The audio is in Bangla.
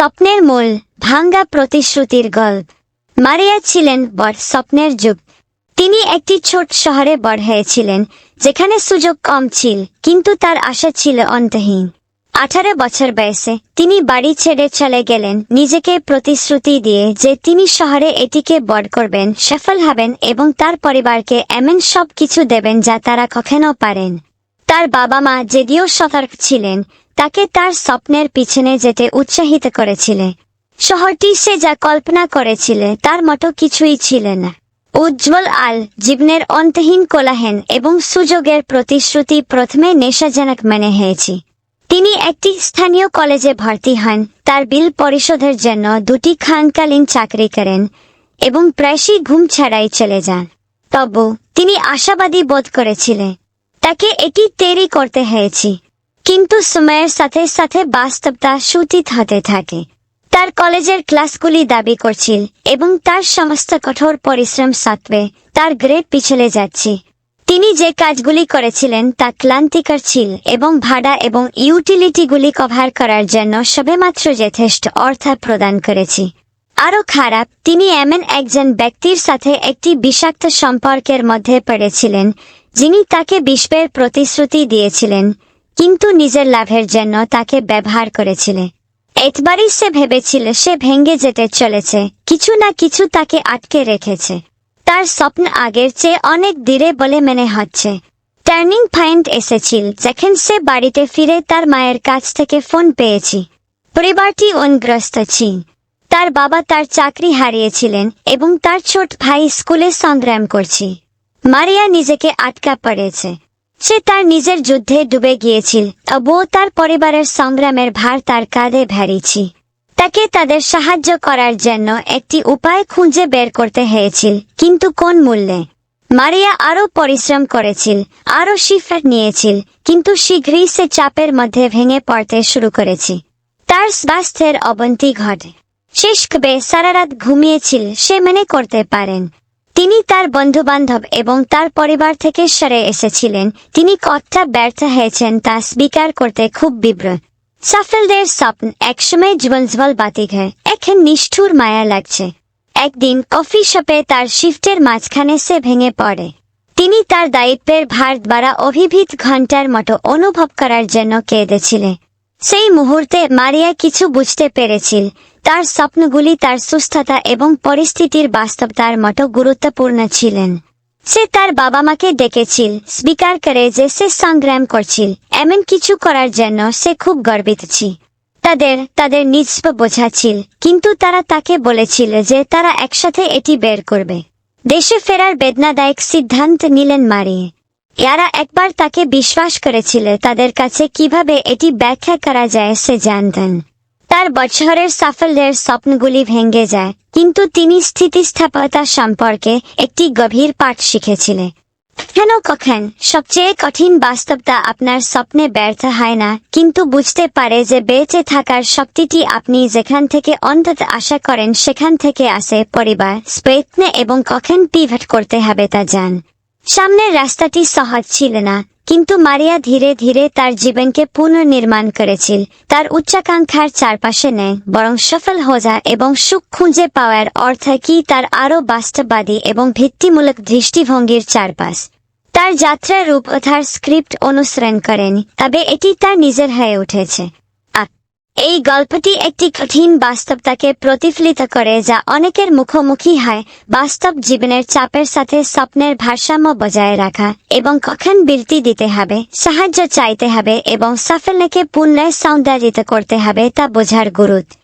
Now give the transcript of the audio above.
স্বপ্নের মূল, ভাঙ্গা প্রতিশ্রুতির গল্প। মারিয়া ছিলেন বড় স্বপ্নের যুগ। তিনি একটি ছোট শহরে বড় হয়েছিলেন, যেখানে সুযোগ কম ছিল, কিন্তু তার আশা ছিল অন্তহীন। আঠারো বছর বয়সে তিনি বাড়ি ছেড়ে চলে গেলেন, নিজেকে প্রতিশ্রুতি দিয়ে যে তিনি শহরে এটিকে বড় করবেন, সফল হবেন এবং তার পরিবারকে এমন সব কিছু দেবেন যা তারা কখনো পারেন। তার বাবা মা যদিও সতর্ক ছিলেন তাকে তার স্বপ্নের পিছনে যেতে উৎসাহিত করেছিলে। শহরটি সে যা কল্পনা করেছিলে তার মতো কিছুই ছিল না। উজ্জ্বল আল জীবনের অন্তহীন কোলাহেন এবং সুযোগের প্রতিশ্রুতি প্রথমে নেশাজনক মেনে হয়েছি। তিনি একটি স্থানীয় কলেজে ভর্তি হন। তার বিল পরিশোধের জন্য দুটি খানকালীন চাকরি করেন এবং প্রায়শই ঘুম ছাড়াই চলে যান। তবু তিনি আশাবাদী বোধ করেছিলেন, তাকে এটি তৈরি করতে হয়েছে। কিন্তু সময়ের সাথে সাথে বাস্তবতা সুতিত হতে থাকে। তার কলেজের ক্লাসগুলি দাবি করছিল এবং তার সমস্ত কঠোর পরিশ্রম সত্ত্বে তার গ্রেড পিছলে যাচ্ছে। তিনি যে কাজগুলি করেছিলেন তা ক্লান্তিকর ছিল এবং ভাড়া এবং ইউটিলিটিগুলি কভার করার জন্য সবেমাত্র যথেষ্ট অর্থ প্রদান করেছি। আরও খারাপ, তিনি এমন একজন ব্যক্তির সাথে একটি বিষাক্ত সম্পর্কের মধ্যে পড়েছিলেন, যিনি তাকে বিশ্বের প্রতিশ্রুতি দিয়েছিলেন। কিন্তু নিজের লাভের জন্য তাকে ব্যবহার করেছিলেন একবারই সে ভেবেছিল সে ভেঙে যেতে চলেছে। কিছু না কিছু তাকে আটকে রেখেছে। তার স্বপ্ন আগের চেয়ে অনেক দূরে বলে মনে হচ্ছে। টার্নিং পয়েন্ট এসেছিল যখন সে বাড়িতে ফিরে তার মায়ের কাছ থেকে ফোন পেয়েছি। পরিবারটি অনগ্রস্ত ছিল। তার বাবা তার চাকরি হারিয়েছিলেন এবং তার ছোট ভাই স্কুলে সংগ্রাম করছি। মারিয়া নিজেকে আটকা পড়েছে। সে তার নিজের যুদ্ধে ডুবে গিয়েছিল। তবুও তার পরিবারের সংগ্রামের ভার তার কাঁধে ভেড়েছি। তাকে তাদের সাহায্য করার জন্য একটি উপায় খুঁজে বের করতে হয়েছিল, কিন্তু কোন মূল্যে? মারিয়া আরও পরিশ্রম করেছিল, আরও শিফার নিয়েছিল, কিন্তু শীঘ্রই সে চাপের মধ্যে ভেঙে পড়তে শুরু করেছি। তার স্বাস্থ্যের অবনতি ঘটে। শেষ কবে সারা রাত ঘুমিয়েছিল, সে মনে করতে পারেন তিনি তার বন্ধু বান্ধব এবং তার পরিবার থেকে সরে এসেছিলেন। তিনি কতটা ব্যর্থ হয়েছেন তা স্বীকার করতে খুব বিব্রত সাফেলদের স্বপ্ন একসময় জীবনজ্বল বাতিক হয়। এখন নিষ্ঠুর মায়া লাগছে। একদিন কফি শপে তার শিফটের মাঝখানে সে ভেঙে পড়ে। তিনি তার দায়িত্বের ভার দ্বারা অভিভূত ঘণ্টার মতো অনুভব করার জন্য কেঁদেছিলেন। সেই মুহূর্তে মারিয়া কিছু বুঝতে পেরেছিল। তার স্বপ্নগুলি, তার সুস্থতা এবং পরিস্থিতির বাস্তবতার মতো গুরুত্বপূর্ণ ছিলেন। সে তার বাবা মাকে ডেকেছিল, স্বীকার করে যে সে সংগ্রাম করছিল। এমন কিছু করার জন্য সে খুব গর্বিত ছিল। তাদের তাদের নিজস্ব বোঝাছিল, কিন্তু তারা তাকে বলেছিল যে তারা একসাথে এটি বের করবে। দেশে ফেরার বেদনাদায়ক সিদ্ধান্ত নিলেন মারিয়ে। ইয়ারা একবার তাকে বিশ্বাস করেছিল তাদের কাছে কীভাবে এটি ব্যাখ্যা করা যায় সে জানতেন। তার বছরের সাফল্যের স্বপ্নগুলি ভেঙে যায়, কিন্তু তিনি স্থিতিস্থাপকতা সম্পর্কে একটি গভীর পাঠ শিখেছিলেন। কেন কখন? সবচেয়ে কঠিন বাস্তবতা আপনার স্বপ্নে ব্যর্থ হয় না, কিন্তু বুঝতে পারে যে বেঁচে থাকার শক্তিটি আপনি যেখান থেকে অন্তত আশা করেন সেখান থেকে আসে পরিবার প্রয়ত্নে এবং কখন পিভট করতে হবে তা জান। সামনের রাস্তাটি সহজ ছিল না, কিন্তু মারিয়া ধীরে ধীরে তার জীবনকে পুনর্নির্মাণ করেছিল। তার উচ্চাকাঙ্ক্ষার চারপাশে নেয় বরং সফল হোজা এবং সুখ খুঁজে পাওয়ার অর্থ কি তার আরও বাস্তববাদী এবং ভিত্তিমূলক দৃষ্টিভঙ্গির চারপাশ। তার যাত্রার রূপ তার স্ক্রিপ্ট অনুসরণ করেনি, তবে এটি তার নিজের হয়ে উঠেছে। এই গল্পটি একটি কঠিন বাস্তবতাকে প্রতিফলিত করে যা অনেকের মুখোমুখি হয়, বাস্তব জীবনের চাপের সাথে স্বপ্নের ভারসাম্য বজায় রাখা এবং কখন বিরতি দিতে হবে, সাহায্য চাইতে হবে এবং সাফল্যকে পুনরায় সৌন্দর্যিত করতে হবে তা বোঝার গুরুত্ব।